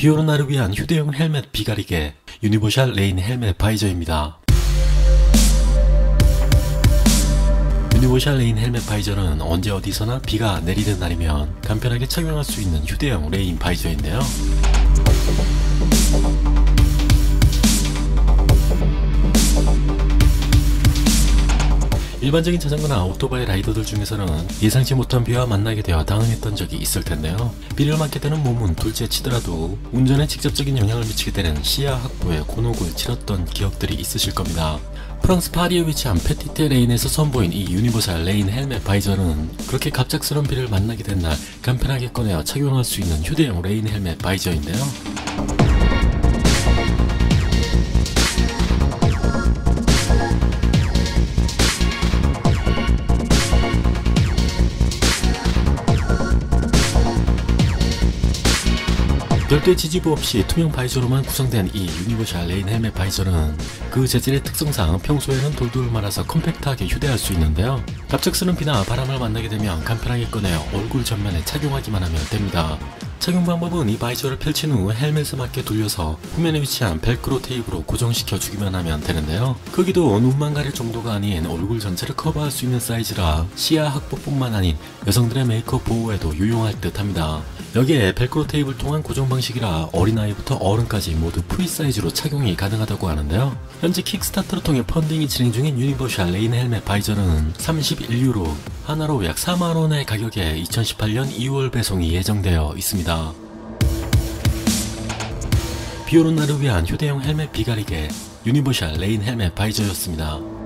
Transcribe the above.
비오는 날을 위한 휴대용 헬멧 비가리개 유니버셜 레인 헬멧 바이저입니다. 유니버셜 레인 헬멧 바이저는 언제 어디서나 비가 내리는 날이면 간편하게 착용할 수 있는 휴대용 레인 바이저인데요. 일반적인 자전거나 오토바이 라이더들 중에서는 예상치 못한 비와 만나게 되어 당황했던 적이 있을 텐데요. 비를 맞게 되는 몸은 둘째 치더라도 운전에 직접적인 영향을 미치게 되는 시야 확보에 곤혹을 치렀던 기억들이 있으실 겁니다. 프랑스 파리에 위치한 페티테 레인에서 선보인 이 유니버설 레인 헬멧 바이저는 그렇게 갑작스런 비를 만나게 된 날 간편하게 꺼내어 착용할 수 있는 휴대용 레인 헬멧 바이저인데요. 별도의 지지부 없이 투명 바이저로만 구성된 이 유니버셜 레인 헬멧 바이저는 그 재질의 특성상 평소에는 돌돌 말아서 컴팩트하게 휴대할 수 있는데요. 갑작스런 비나 바람을 만나게 되면 간편하게 꺼내어 얼굴 전면에 착용하기만 하면 됩니다. 착용 방법은 이 바이저를 펼친 후 헬멧에 맞게 돌려서 후면에 위치한 벨크로 테이프로 고정시켜 주기만 하면 되는데요. 크기도 눈만 가릴 정도가 아닌 얼굴 전체를 커버할 수 있는 사이즈라 시야 확보뿐만 아닌 여성들의 메이크업 보호에도 유용할 듯 합니다. 여기에 벨크로 테이프를 통한 고정 방식이라 어린아이부터 어른까지 모두 프리 사이즈로 착용이 가능하다고 하는데요. 현재 킥스타터를 통해 펀딩이 진행 중인 유니버셜 레인 헬멧 바이저는 31유로 하나로 약 4만원의 가격에 2018년 2월 배송이 예정되어 있습니다. 비오는 날을 위한 휴대용 헬멧 비가리개 유니버셜 레인 헬멧 바이저였습니다.